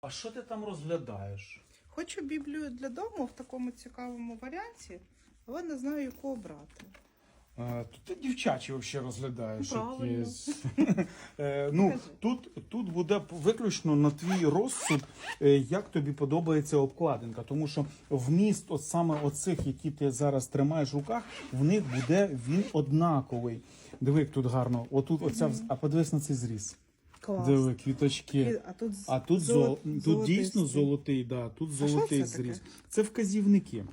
А що ти там розглядаєш? Хочу Біблію для дому в такому цікавому варіанті, але не знаю, яку обрати. А, тут ти дівчачі взагалі розглядаєш. Правильно. якісь. Е, ну, тут, тут буде виключно на твій розсуд, е, як тобі подобається обкладинка. Тому що вміст от саме оцих, які ти зараз тримаєш в руках, в них буде він однаковий. Диви, як тут гарно. Отут, оця, вз- а подивись на цей зріз. Клас. Диви, квіточки. А тут, А тут, золо- зол... тут дійсно золотий, да, тут що золотий це таке? Це вказівники.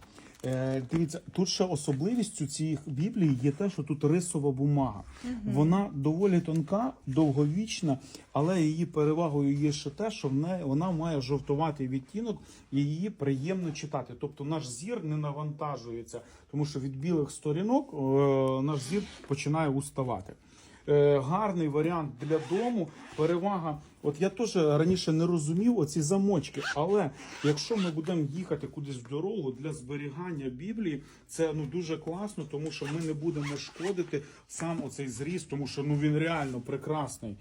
Е, дивіться, тут ще особливістю цієї Біблії є те, що тут рисова бумага. Вона доволі тонка, довговічна, але її перевагою є ще те, що в неї вона має жовтуватий відтінок і її приємно читати. Тобто наш зір не навантажується, тому що від білих сторінок е, наш зір починає уставати. Е, гарний варіант для дому. Перевага. От я теж раніше не розумів оці замочки, але якщо ми будемо їхати кудись в дорогу для зберігання Біблії, це ну дуже класно, тому що ми не будемо шкодити сам оцей зріз, тому що ну він реально прекрасний.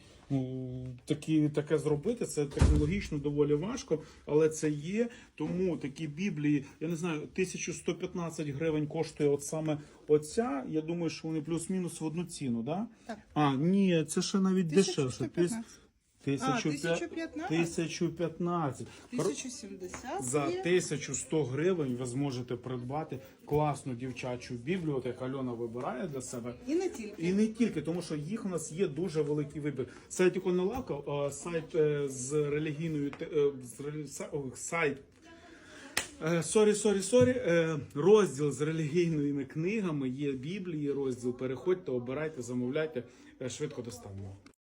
Такі таке зробити це технологічно доволі важко, але це є. Тому такі біблії, я не знаю, 1115 гривень коштує от саме оця. Я думаю, що вони плюс-мінус в одну ціну, да? Так. А, ні, це ще навіть дешевше. 1115. А, 1015. 1015. 1015. 1070 За є. 1100 гривень ви зможете придбати класну дівчачу біблію, от як Альона вибирає для себе. І не тільки. І не тільки, тому що їх у нас є дуже великий вибір. Сайт Іконна Лавка, е, сайт е, з релігійною е, сайт. Сорі, сорі, сорі. Розділ з релігійними книгами є Біблії. Розділ. Переходьте, обирайте, замовляйте. Швидко доставимо.